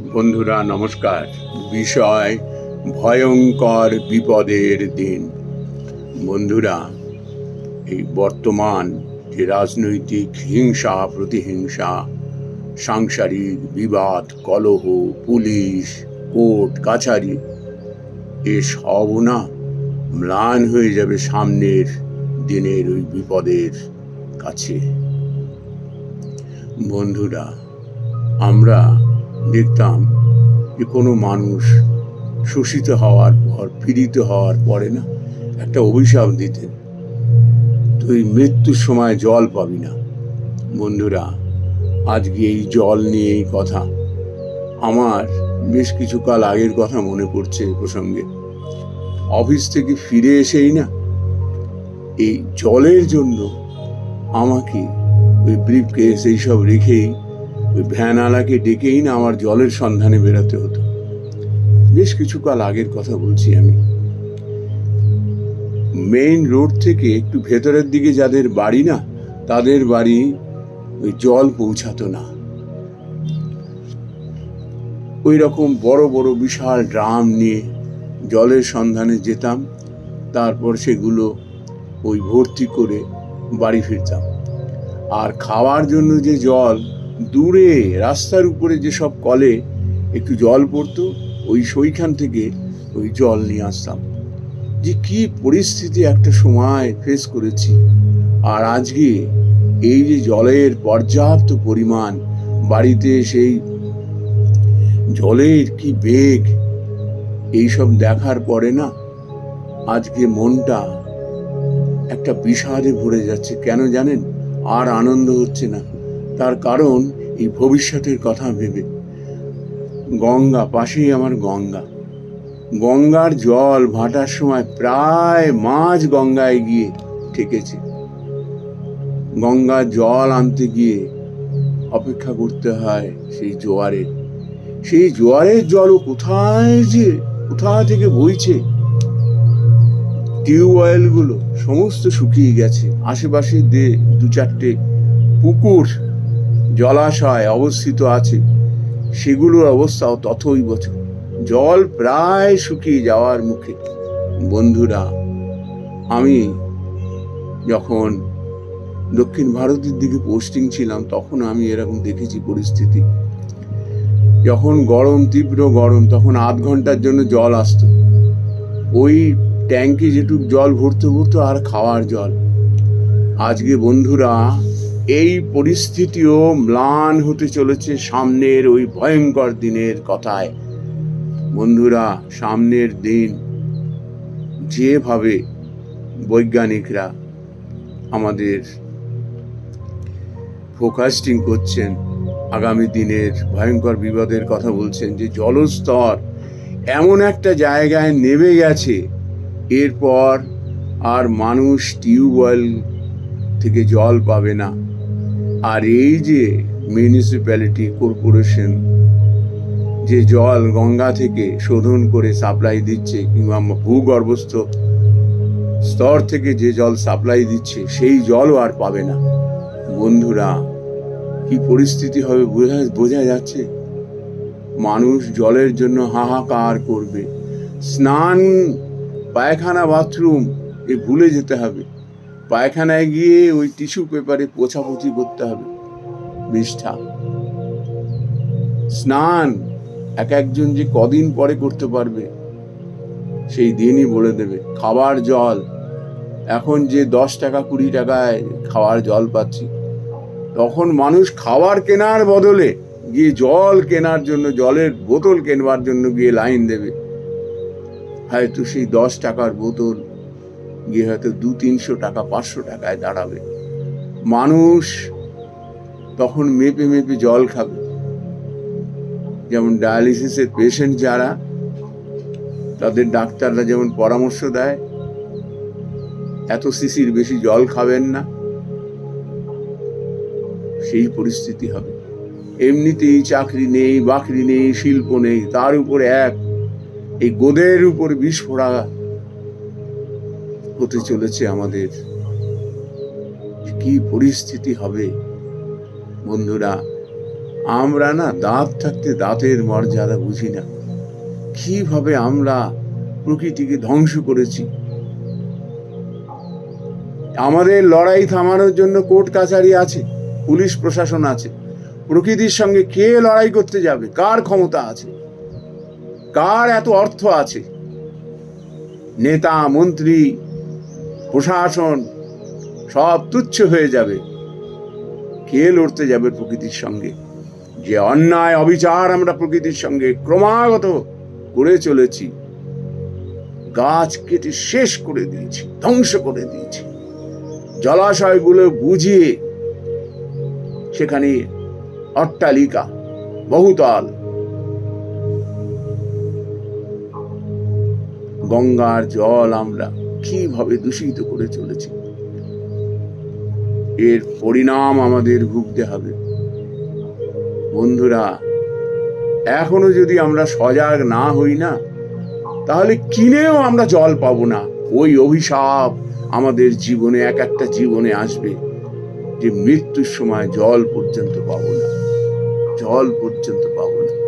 বন্ধুরা, নমস্কার। বিষয় ভয়ঙ্কর বিপদের দিন। বন্ধুরা, এই বর্তমান যে রাজনৈতিক হিংসা, প্রতিহিংসা, সাংসারিক বিবাদ, কলহ, পুলিশ, কোর্ট, কাছারি, এ সব না ম্লান হয়ে যাবে সামনের দিনের ওই বিপদের কাছে। বন্ধুরা, আমরা দেখতাম যে কোনো মানুষ শোষিত হওয়ার পর, পীড়িত হওয়ার পরে না, একটা অভিশাপ দিতেন তুই মৃত্যুর সময় জল পাবি না। বন্ধুরা, আজকে এই জল নিয়েই কথা। আমার বেশ কিছু কাল আগের কথা মনে পড়ছে এ প্রসঙ্গে। অফিস থেকে ফিরে এসেই না, এই জলের জন্য আমাকে ওই ব্রিফ কেস এইসব রেখেই ওই ভ্যানওয়ালাকে ডেকেই না আমার জলের সন্ধানে বেরোতে হতো। বেশ কিছু কাল আগের কথা বলছি আমি। মেইন রোড থেকে একটু ভেতরের দিকে যাদের বাড়ি না, তাদের বাড়ি ওই জল পৌঁছাতো না। ওই রকম বড় বড় বিশাল ড্রাম নিয়ে জলের সন্ধানে যেতাম, তারপর সেগুলো ওই ভর্তি করে বাড়ি ফিরতাম। আর খাওয়ার জন্য যে জল দূরে, রাস্তার উপরে যে সব কলে একটু জল পড়তো, ওই সেইখান থেকে ওই জল নিয়ে আসতাম। যে কি পরিস্থিতি একটা সময় ফেস করেছি। আর আজকে এই যে জলের পর্যাপ্ত পরিমাণ, বাড়িতে সেই জলের কি বেগ, এইসব দেখার পরে না, আজকে মনটা একটা বিষাদে ভরে যাচ্ছে। কেন জানেন? আর আনন্দ হচ্ছে না। তার কারণ এই ভবিষ্যতের কথা ভেবে। গঙ্গা, পাশেই আমার গঙ্গা। গঙ্গার জল ভাটার সময় প্রায় মাঝ গঙ্গায় গিয়ে ঠেকেছে। গঙ্গার জল আনতে গিয়ে অপেক্ষা করতে হয় সেই জোয়ারের। সেই জোয়ারের জলও কোথায় যে কোথা থেকে বইছে? টিউবওয়েলগুলো সমস্ত শুকিয়ে গেছে। আশেপাশে দে, দু চারটে পুকুর জলাশয় অবস্থিত আছে। সেগুলোর অবস্থাও ততই বছর জল প্রায় শুকিয়ে যাওয়ার মুখে। বন্ধুরা, আমি যখন দক্ষিণ ভারতের দিকে পোস্টিং ছিলাম, তখন আমি এরকম দেখেছি পরিস্থিতি। যখন গরম, তীব্র গরম, তখন আধ ঘণ্টার জন্য জল আসতো। ওই ট্যাঙ্কে যেটুক জল ভরতে ভরতো আর খাওয়ার জল। আজকে বন্ধুরা এই পরিস্থিতিও ম্লান হতে চলেছে সামনের ওই ভয়ঙ্কর দিনের কথায়। বন্ধুরা, সামনের দিন যেভাবে বৈজ্ঞানিকরা আমাদের ফোকাস্টিং করছেন, আগামী দিনের ভয়ঙ্কর বিপদের কথা বলছেন যে জলস্তর এমন একটা জায়গায় নেমে গেছে, এরপর আর মানুষ টিউবওয়েল থেকে জল পাবে না। আর এই যে মিউনিসিপ্যালিটি কর্পোরেশন যে জল গঙ্গা থেকে শোধন করে সাপ্লাই দিচ্ছে কিংবা ভূগর্ভস্থ স্তর থেকে যে জল সাপ্লাই দিচ্ছে, সেই জলও আর পাবে না। বন্ধুরা, কি পরিস্থিতি হবে বোঝা বোঝা যাচ্ছে? মানুষ জলের জন্য হাহাকার করবে। স্নান, পায়খানা বাথরুম এ ভুলে যেতে হবে। পায়খানায় গিয়ে ওই টিস্যু পেপারে পোছাপুছি করতে হবে। বিষ্ঠা স্নান এক একজন যে কদিন পরে করতে পারবে, সেই দিনই বলে দেবে, খাবার জল। এখন যে দশ টাকা কুড়ি টাকায় খাওয়ার জল পাচ্ছি, তখন মানুষ খাবার কেনার বদলে গিয়ে জল কেনার জন্য, জলের বোতল কেনবার জন্য গিয়ে লাইন দেবে। হয়তো সেই দশ টাকার বোতল গিয়ে হয়তো দু তিনশো টাকা, পাঁচশো টাকায় দাঁড়াবে। মানুষ তখন মেপে মেপে জল খাবে। যেমন ডায়ালিসিসের পেশেন্ট যারা, তাদের ডাক্তাররা যেমন পরামর্শ দেয়, এত সিসির বেশি জল খাবেন না। সেই পরিস্থিতি হবে। এমনিতেই চাকরি নেই, বাকরি নেই, শিল্প নেই, তার উপরে এক, এই গোদের উপর বিষ বিস্ফোরা হতে চলেছে আমাদের। কি পরিস্থিতি হবে? বন্ধুরা, আমরা না দাঁত থাকতে দাঁতের মর্যাদা বুঝি না। কীভাবে আমরা প্রকৃতিকে ধ্বংস করেছি? আমাদের লড়াই থামানোর জন্য কোর্ট কাছারি আছে, পুলিশ প্রশাসন আছে। প্রকৃতির সঙ্গে কে লড়াই করতে যাবে? কার ক্ষমতা আছে? কার এত অর্থ আছে? নেতা, মন্ত্রী প্রশাসন সব তুচ্ছ হয়ে যাবে। কে লড়তে যাবে প্রকৃতির সঙ্গে? যে অন্যায় অবিচার আমরা প্রকৃতির সঙ্গে ক্রমাগত করে চলেছি, গাছ কেটে শেষ করে দিয়েছি, ধ্বংস করে দিয়েছি। জলাশয়গুলো বুঝিয়ে সেখানে অট্টালিকা, বহুতল, গঙ্গার জল আমরা কীভাবে দূষিত করে চলেছি। এর পরিণাম আমাদের ভুগতে হবে। বন্ধুরা, এখনও যদি আমরা সজাগ না হই না, তাহলে কিনেও আমরা জল পাবো না। ওই অভিশাপ আমাদের জীবনে, এক একটা জীবনে আসবে যে মৃত্যুর সময় জল পর্যন্ত পাবো না। জল পর্যন্ত পাবো না।